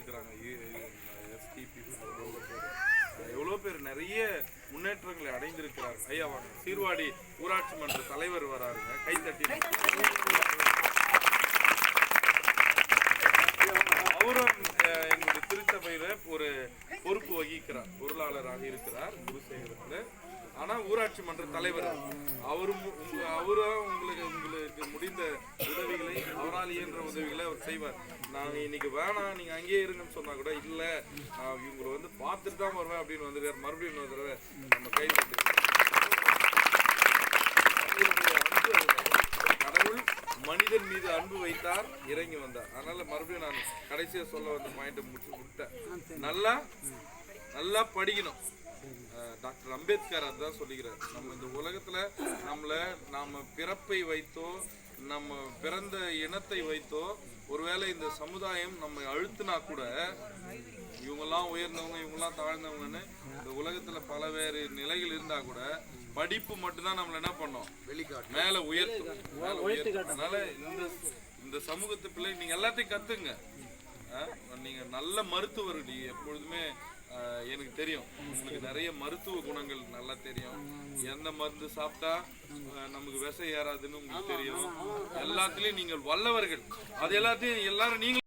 இருக்கிறாங்க எவ்வளோ பேர் நிறைய முன்னேற்றங்களை அடைந்திருக்கிறார் ஐயா வாங்க. சீர்வாடி ஊராட்சி மன்ற தலைவர் வராருங்க. கைத்தட்டி அவரும் எங்களுடைய திருச்சபையில ஒரு பொறுப்பு வகிக்கிறார். பொருளாளராக இருக்கிறார் குருசேகரத்தில். ஆனால் ஊராட்சி மன்ற தலைவர். அவரும் அவரும் உங்களுக்கு உங்களுக்கு முடிந்த உதவி என்ற உதவிகளை அவர் செய்வார். நாங்கள் இன்னைக்கு வேணாம் நீங்கள் அங்கேயே இருங்கன்னு சொன்னா கூட இல்லை இவங்களை வந்து பார்த்துட்டு தான் வருவேன் அப்படின்னு வந்துருக்காரு மறுபடியும் இன்னொரு தடவை நம்ம கை கடவுள் மனிதன் மீது அன்பு வைத்தார் இறங்கி வந்தார். அதனால மறுபடியும் நான் கடைசியா சொல்ல வந்த பாயிண்ட் முடிச்சு விட்டேன் நல்லா நல்லா படிக்கணும். டாக்டர் அம்பேத்கர் அதான் சொல்லிக்கிறார். நம்ம இந்த உலகத்துல நம்மள நாம பிறப்பை வைத்தோ நம்ம பிறந்த இனத்தை வைத்தோ ஒருவேளை இந்த சமுதாயம் நம்மை அழுத்தினா கூட இவங்கெல்லாம் உயர்ந்தவங்க இவங்கெல்லாம் தாழ்ந்தவங்கன்னு இந்த உலகத்துல பல வேறு நிலைகள் இருந்தா கூட படிப்பு மட்டும்தான் நம்மள என்ன பண்ணோம்? வெளிக்காட்டு மேல உயர்த்தும். அதனால இந்த இந்த சமூகத்து பிள்ளை நீங்க எல்லாத்தையும் கத்துங்க? நீங்க நல்ல மருத்துவர் நீ எப்பொழுதுமே எனக்கு தெரியும். உங்களுக்கு நிறைய மருத்துவ குணங்கள் நல்லா தெரியும். எந்த மருந்து சாப்பிட்டா நமக்கு விசை ஏறாதுன்னு உங்களுக்கு தெரியும். எல்லாத்துலயும் நீங்கள் வல்லவர்கள். அது எல்லாத்தையும் எல்லாரும் நீங்க